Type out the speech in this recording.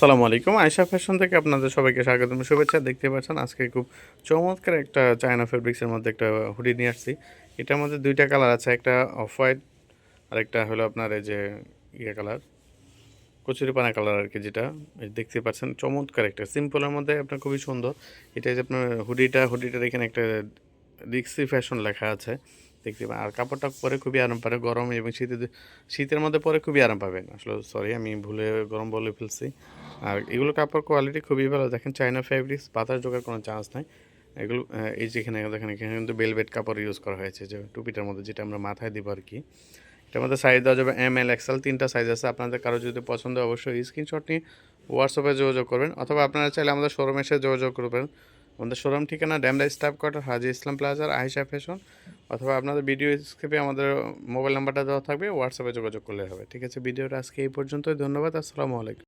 সালামু আলাইকুম। আয়শা ফ্যাশন থেকে আপনাদের সবাইকে স্বাগতম। শুভেচ্ছা দেখতে পাচ্ছেন আজকে খুব চমৎকার একটা চায়না ফেব্রিক্সের মধ্যে একটা হুডি নিয়ে আসছি। এটার মধ্যে দুইটা কালার আছে, একটা অফ হোয়াইট আর একটা হলো আপনার এই যে ইয়ে কালার কচুরিপানা কালার আর কি যেটা। দেখতে পাচ্ছেন, চমৎকার একটা। সিম্পলের মধ্যে আপনার খুবই সুন্দর। এটা যে আপনার হুডিটা, হুডিটার এখানে একটা রিক্সি ফ্যাশন লেখা আছে। দেখতে পাবেন আর কাপড়টা পরে খুবই আরাম পাবে, গরম এবং শীতের শীতের মধ্যে পরে খুবই আরাম পাবেন। আসলে সরি আমি ভুলে গরম বলে ফেলছি। আর এগুলো কাপড় কোয়ালিটি খুবই ভালো। দেখেন চায়না ফেব্রিক্স বাতাস জোগার কোনো চান্স নাই। এগুলো এই যেখানে দেখেন, এখানে কিন্তু বেলভেট কাপড় ইউজ করা হয়েছে। যে টুপিটার মধ্যে যেটা আমরা মাথায় দিব আর কি। এটার মধ্যে সাইজ দেওয়া যাবে এম এল এক্সেল তিনটা সাইজ আছে। আপনাদের কারও যদি পছন্দ অবশ্যই স্ক্রিনশট নিয়ে হোয়াটসঅ্যাপে যোগাযোগ করবেন। অথবা আপনারা চাইলে আমাদের শোরুমে এসে যোগাযোগ করবেন। আমাদের শোরুম ঠিকানা ড্যামরা স্টাফ কোয়ার্টার হাজি ইসলাম প্লাজার আয়েশা ফ্যাশন অথবা আপনাদের ভিডিও স্ক্রিপে আমাদের মোবাইল নাম্বারটা দেওয়া থাকবে হোয়াটসঅ্যাপে যোগাযোগ করলে হবে। ঠিক আছে ভিডিওটা আজকে এই পর্যন্তই। ধন্যবাদ, আসসালামু আলাইকুম।